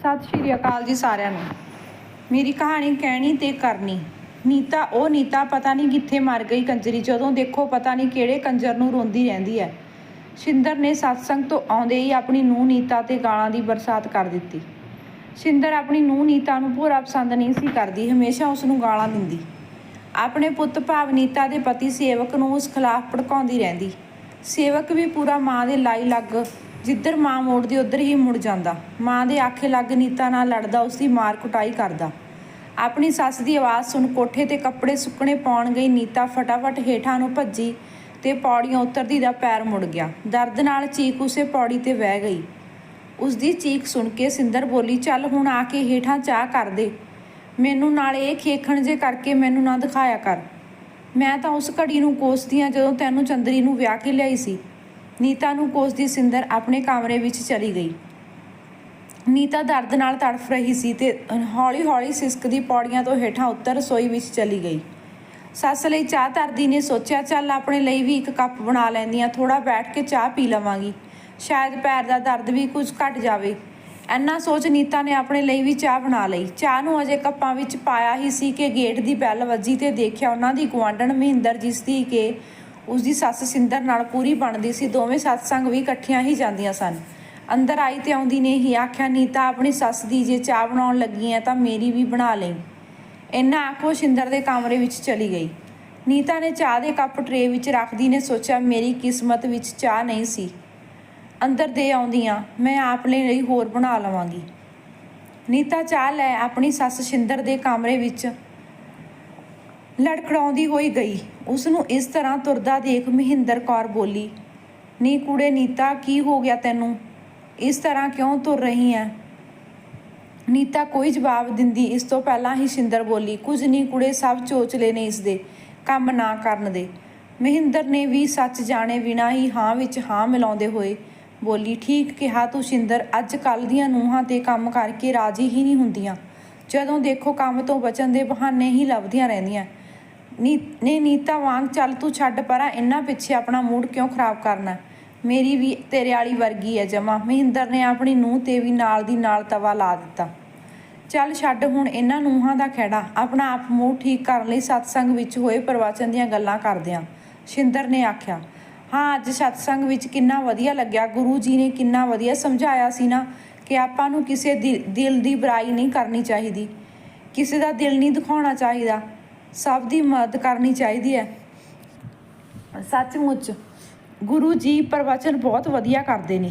ਸਤਿ ਸ਼੍ਰੀ ਅਕਾਲ ਜੀ ਸਾਰਿਆਂ ਨੂੰ। ਮੇਰੀ ਕਹਾਣੀ ਕਹਿਣੀ ਤੇ ਕਰਨੀ। ਨੀਤਾ, ਉਹ ਨੀਤਾ ਪਤਾ ਨਹੀਂ ਕਿੱਥੇ ਮਰ ਗਈ ਕੰਜਰੀ, ਜਦੋਂ ਦੇਖੋ ਪਤਾ ਨਹੀਂ ਕਿਹੜੇ ਕੰਜਰ ਨੂੰ ਰੋਂਦੀ ਰਹਿੰਦੀ ਹੈ। ਸ਼ਿੰਦਰ ਨੇ ਸਤਸੰਗ ਤੋਂ ਆਉਂਦੇ ਹੀ ਆਪਣੀ ਨੂੰਹ ਨੀਤਾ ਤੇ ਗਾਲਾਂ ਦੀ ਬਰਸਾਤ ਕਰ ਦਿੱਤੀ। ਸ਼ਿੰਦਰ ਆਪਣੀ ਨੂੰਹ ਨੀਤਾ ਨੂੰ ਪੂਰਾ ਪਸੰਦ ਨਹੀਂ ਸੀ ਕਰਦੀ, ਹਮੇਸ਼ਾ ਉਸ ਨੂੰ ਗਾਲਾਂ ਦਿੰਦੀ। ਆਪਣੇ ਪੁੱਤ ਭਾਵ ਨੀਤਾ ਦੇ ਪਤੀ ਸੇਵਕ ਨੂੰ ਉਸ ਖਿਲਾਫ ਭੜਕਾਉਂਦੀ ਰਹਿੰਦੀ। ਸੇਵਕ ਵੀ ਪੂਰਾ ਮਾਂ ਦੇ ਲਾਈ ਲੱਗ ਜਿੱਧਰ ਮਾਂ ਮੋੜਦੀ, ਉਧਰ ਹੀ ਮੁੜ ਜਾਂਦਾ। ਮਾਂ ਦੇ ਆਖੇ ਲੱਗ ਨੀਤਾ ਨਾਲ ਲੜਦਾ ਉਸ ਦੀ ਮਾਰ ਕੁਟਾਈ ਕਰਦਾ। ਆਪਣੀ ਸੱਸ ਦੀ ਆਵਾਜ਼ ਸੁਣ ਕੋਠੇ ਤੇ ਕੱਪੜੇ ਸੁੱਕਣੇ ਪਾਉਣ ਗਈ ਨੀਤਾ ਫਟਾਫਟ ਹੇਠਾਂ ਨੂੰ ਭੱਜੀ ਤੇ ਪੌੜੀਆਂ ਉਤਰਦੀ ਦਾ ਪੈਰ ਮੁੜ ਗਿਆ। ਦਰਦ ਨਾਲ ਚੀਕ ਉਸੇ ਪੌੜੀ ਤੇ ਵਹਿ ਗਈ। ਉਸ ਦੀ ਚੀਕ ਸੁਣ ਕੇ ਸਿੰਦਰ ਬੋਲੀ, ਚੱਲ ਹੁਣ ਆ ਕੇ ਹੇਠਾਂ ਚਾਹ ਕਰ ਦੇ। ਮੈਨੂੰ ਨਾਲ ਇਹ ਖੇਖਣ ਜੇ ਕਰਕੇ ਮੈਨੂੰ ਨਾ ਦਿਖਾਇਆ ਕਰ। ਮੈਂ ਤਾਂ ਉਸ ਘੜੀ ਨੂੰ ਕੋਸਦੀ ਹਾਂ ਜਦੋਂ ਤੈਨੂੰ ਚੰਦਰੀ ਨੂੰ ਵਿਆਹ ਕੇ ਲਿਆਈ ਸੀ। ਨੀਤਾ ਨੂੰ ਕੋਸਦੀ ਸਿੰਦਰ ਆਪਣੇ ਕਮਰੇ ਵਿੱਚ ਚਲੀ ਗਈ। ਨੀਤਾ ਦਰਦ ਨਾਲ ਤੜਫ ਰਹੀ ਸੀ ਤੇ ਹੌਲੀ-ਹੌਲੀ ਸਿਸਕਦੀ ਪੌੜੀਆਂ ਤੋਂ ਹੇਠਾਂ ਉੱਤਰ ਰਸੋਈ ਵਿੱਚ ਚਲੀ ਗਈ। ਸੱਸ ਲਈ ਚਾਹ ਧਰਦੀ ਨੇ ਸੋਚਿਆ, ਚੱਲ ਆਪਣੇ ਲਈ ਵੀ ਇੱਕ ਕੱਪ ਬਣਾ ਲੈਂਦੀ ਆ ਥੋੜਾ ਬੈਠ ਕੇ ਚਾਹ ਪੀ ਲਵਾਂਗੀ। ਸ਼ਾਇਦ ਪੈਰ ਦਾ ਦਰਦ ਵੀ ਕੁਝ ਘਟ ਜਾਵੇ। ਐਨਾ ਸੋਚ ਨੀਤਾ ਨੇ ਆਪਣੇ ਲਈ ਵੀ ਚਾਹ ਬਣਾ ਲਈ। ਚਾਹ ਨੂੰ ਅਜੇ ਕੱਪਾਂ ਵਿੱਚ ਪਾਇਆ ਹੀ ਸੀ ਕਿ ਗੇਟ ਦੀ ਬੈਲ ਵੱਜੀ ਤੇ ਦੇਖਿਆ ਉਹਨਾਂ ਦੀ ਗੁਆਂਢਣ ਮਹਿੰਦਰ ਜਿਸ ਦੀ ਕਿ ਉਸ ਦੀ ਸੱਸ ਸਿੰਦਰ ਨਾਲ ਪੂਰੀ ਬਣਦੀ ਸੀ, ਦੋਵੇਂ ਸਤਸੰਗ ਵੀ ਇਕੱਠੀਆਂ ਹੀ ਜਾਂਦੀਆਂ ਸਨ। ਅੰਦਰ ਆਈ ਤੇ ਆਉਂਦੀ ਨੇ ਹੀ ਆਖਿਆ, ਨੀਤਾ, ਆਪਣੀ ਸੱਸ ਦੀ ਜੇ ਚਾਹ ਬਣਾਉਣ ਲੱਗੀ ਐ ਤਾਂ ਮੇਰੀ ਵੀ ਬਣਾ ਲਈ। ਇੰਨਾ ਆਖੋ ਸਿੰਦਰ ਦੇ ਕਮਰੇ ਵਿੱਚ ਚਲੀ ਗਈ। ਨੀਤਾ ਨੇ ਚਾਹ ਦੇ ਕੱਪ ਟਰੇ ਵਿੱਚ ਰੱਖਦੀ ਨੇ ਸੋਚਿਆ, ਮੇਰੀ ਕਿਸਮਤ ਵਿੱਚ ਚਾਹ ਨਹੀਂ ਸੀ। ਅੰਦਰ ਦੇ ਆਉਂਦੀਆਂ, ਮੈਂ ਆਪ ਲਈ, ਹੋਰ ਬਣਾ ਲਵਾਂਗੀ। ਨੀਤਾ ਚਾਹ ਲੈ ਆਪਣੀ ਸੱਸ ਸਿੰਦਰ ਦੇ ਕਮਰੇ ਵਿੱਚ ਲੜਖੜਾਉਂਦੀ ਹੋਈ ਗਈ। ਉਸ ਨੂੰ ਇਸ ਤਰ੍ਹਾਂ ਤੁਰਦਾ ਦੇਖ ਮਹਿੰਦਰ ਕੌਰ ਬੋਲੀ, ਨੀ ਕੁੜੇ ਨੀਤਾ, ਕੀ ਹੋ ਗਿਆ ਤੈਨੂੰ? ਇਸ ਤਰ੍ਹਾਂ ਕਿਉਂ ਤੁਰ ਰਹੀ ਐ? ਨੀਤਾ ਕੋਈ ਜਵਾਬ ਦਿੰਦੀ, ਇਸ ਤੋਂ ਪਹਿਲਾਂ ਹੀ ਸਿੰਦਰ ਬੋਲੀ, ਕੁਝ ਨਹੀਂ ਕੁੜੇ, ਸਭ ਚੋਚਲੇ ਨੇ ਇਸ ਦੇ, ਕੰਮ ਨਾ ਕਰਨ ਦੇ। ਮਹਿੰਦਰ ਨੇ ਵੀ ਸੱਚ ਜਾਣੇ ਬਿਨਾ ਹੀ ਹਾਂ ਵਿੱਚ ਹਾਂ ਮਿਲਾਉਂਦੇ ਹੋਏ ਬੋਲੀ, ਠੀਕ ਕਿਹਾ ਤੂੰ ਸਿੰਦਰ, ਅੱਜ ਕੱਲ ਦੀਆਂ ਨੂੰਹਾਂ ਤੇ ਕੰਮ ਕਰਕੇ ਰਾਜੀ ਹੀ ਨਹੀਂ ਹੁੰਦੀਆਂ। ਜਦੋਂ ਦੇਖੋ ਕੰਮ ਤੋਂ ਬਚਣ ਦੇ ਬਹਾਨੇ ਹੀ ਲੱਭਦੀਆਂ ਰਹਿੰਦੀਆਂ। ਨੀ ਨੇ ਨੀਤਾ ਵਾਂਗ ਚੱਲ ਤੂੰ ਛੱਡ ਪਰਾਂ, ਇੰਨਾ ਪਿੱਛੇ ਆਪਣਾ ਮੂਡ ਕਿਉਂ ਖਰਾਬ ਕਰਨਾ? ਮੇਰੀ ਵੀ ਤੇਰੇ ਵਾਲੀ ਵਰਗੀ ਹੈ ਜਮਾ। ਮਹਿੰਦਰ ਨੇ ਆਪਣੀ ਨੂੰਹ ਤੇ ਵੀ ਨਾਲ ਦੀ ਨਾਲ ਤਵਾ ਲਾ ਦਿੱਤਾ। ਚੱਲ ਛੱਡ ਹੁਣ ਇਹਨਾਂ ਨੂੰਹਾਂ ਦਾ ਖਹਿੜਾ। ਆਪਣਾ ਆਪ ਮੂਡ ਠੀਕ ਕਰਨ ਲਈ ਸਤਸੰਗ ਵਿੱਚ ਹੋਏ ਪ੍ਰਵਚਨ ਦੀਆਂ ਗੱਲਾਂ ਕਰਦੇ ਆਂ। ਸ਼ਿੰਦਰ ਨੇ ਆਖਿਆ, ਹਾਂ, ਅੱਜ ਸਤਸੰਗ ਵਿੱਚ ਕਿੰਨਾ ਵਧੀਆ ਲੱਗਿਆ। ਗੁਰੂ ਜੀ ਨੇ ਕਿੰਨਾ ਵਧੀਆ ਸਮਝਾਇਆ ਸੀ ਨਾ ਕਿ ਆਪਾਂ ਨੂੰ ਕਿਸੇ ਦੀ- ਦਿਲ ਦੀ ਬੁਰਾਈ ਨਹੀਂ ਕਰਨੀ ਚਾਹੀਦੀ। ਕਿਸੇ ਦਾ ਦਿਲ ਨਹੀਂ ਦਿਖਾਉਣਾ ਚਾਹੀਦਾ। ਸਭ ਦੀ ਮਦਦ ਕਰਨੀ ਚਾਹੀਦੀ ਹੈ। ਸੱਚਮੁੱਚ ਗੁਰੂ ਜੀ ਪ੍ਰਵਚਨ ਬਹੁਤ ਵਧੀਆ ਕਰਦੇ ਨੇ।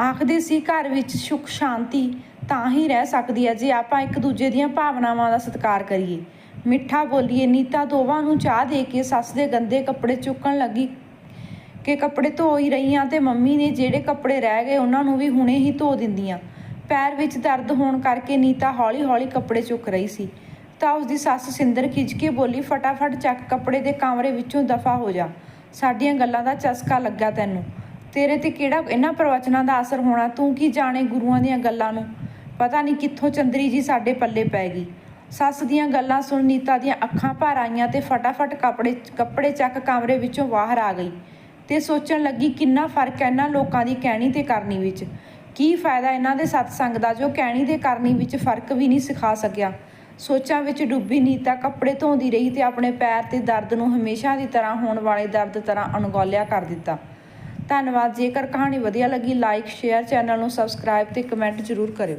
ਆਖਦੇ ਸੀ, ਘਰ ਵਿੱਚ ਸੁਖ, ਸ਼ਾਂਤੀ ਤਾਂ ਹੀ ਰਹਿ ਸਕਦੀ ਹੈ ਜੇ ਆਪਾਂ ਇੱਕ ਦੂਜੇ ਦੀਆਂ ਭਾਵਨਾਵਾਂ ਦਾ ਸਤਿਕਾਰ ਕਰੀਏ। ਮਿੱਠਾ ਬੋਲੀਏ, ਨੀਤਾ ਦੋਵਾਂ ਨੂੰ ਚਾਹ ਦੇ ਕੇ ਸੱਸ ਦੇ ਗੰਦੇ ਕੱਪੜੇ ਚੁੱਕਣ ਲੱਗੀ ਕਿ ਕੱਪੜੇ ਧੋ ਹੀ ਰਹੀਆਂ ਤੇ ਮੰਮੀ ਨੇ ਜਿਹੜੇ ਕੱਪੜੇ ਰਹਿ ਗਏ ਉਹਨਾਂ ਨੂੰ ਵੀ ਹੁਣੇ ਹੀ ਧੋ ਦਿੰਦੀਆਂ। ਪੈਰ ਵਿੱਚ ਦਰਦ ਹੋਣ ਕਰਕੇ ਨੀਤਾ ਹੌਲੀ-ਹੌਲੀ ਕੱਪੜੇ ਚੁੱਕ ਰਹੀ ਸੀ। ਤਾਂ ਉਸ ਦੀ ਸੱਸ ਸਿੰਦਰ ਖਿੱਚ ਕੇ ਬੋਲੀ, ਫਟਾਫਟ ਚੱਕ ਕੱਪੜੇ ਦੇ ਕਮਰੇ ਵਿੱਚੋਂ ਦਫਾ ਹੋ ਜਾ। ਸਾਡੀਆਂ ਗੱਲਾਂ ਦਾ ਚਸਕਾ ਲੱਗਾ ਤੈਨੂੰ। ਤੇਰੇ ਤੇ ਕਿਹੜਾ ਇਹਨਾਂ ਪ੍ਰਵਚਨਾਂ ਦਾ ਅਸਰ ਹੋਣਾ? ਤੂੰ ਕੀ ਜਾਣੇ ਗੁਰੂਆਂ ਦੀਆਂ ਗੱਲਾਂ ਨੂੰ? ਪਤਾ ਨਹੀਂ ਕਿੱਥੋਂ ਚੰਦਰੀ ਜੀ ਸਾਡੇ ਪੱਲੇ ਪੈ ਗਈ। ਸੱਸ ਦੀਆਂ ਗੱਲਾਂ ਸੁਣ ਨੀਤਾ ਦੀਆਂ ਅੱਖਾਂ ਭਰ ਆਈਆਂ ਤੇ ਫਟਾਫਟ ਕੱਪੜੇ ਕੱਪੜੇ ਚੱਕ ਕਮਰੇ ਵਿੱਚੋਂ ਬਾਹਰ ਆ ਗਈ ਤੇ ਸੋਚਣ ਲੱਗੀ, ਕਿੰਨਾ ਫ਼ਰਕ ਹੈ ਇਹਨਾਂ ਲੋਕਾਂ ਦੀ ਕਹਿਣੀ ਤੇ ਕਰਨੀ ਵਿੱਚ। ਕੀ ਫਾਇਦਾ ਇਹਨਾਂ ਦੇ ਸਤਸੰਗ ਦਾ ਜੋ ਕਹਿਣੀ ਤੇ ਕਰਨੀ ਵਿੱਚ ਫ਼ਰਕ ਵੀ ਨਹੀਂ ਸਿਖਾ ਸਕਿਆ। ਸੋਚਾਂ ਵਿੱਚ ਡੁੱਬੀ ਨੀਤਾ ਕੱਪੜੇ ਧੋਂਦੀ ਰਹੀ ਤੇ ਆਪਣੇ ਪੈਰ ਤੇ ਦਰਦ ਨੂੰ ਹਮੇਸ਼ਾ ਦੀ ਤਰ੍ਹਾਂ ਹੋਣ ਵਾਲੇ ਦਰਦ ਤਰ੍ਹਾਂ ਅਣਗੌਲਿਆ ਕਰ ਦਿੱਤਾ। ਧੰਨਵਾਦ, ਜੇਕਰ ਕਹਾਣੀ ਵਧੀਆ ਲੱਗੀ ਲਾਈਕ ਸ਼ੇਅਰ ਚੈਨਲ ਨੂੰ ਸਬਸਕ੍ਰਾਈਬ ਤੇ ਕਮੈਂਟ ਜ਼ਰੂਰ ਕਰਿਓ।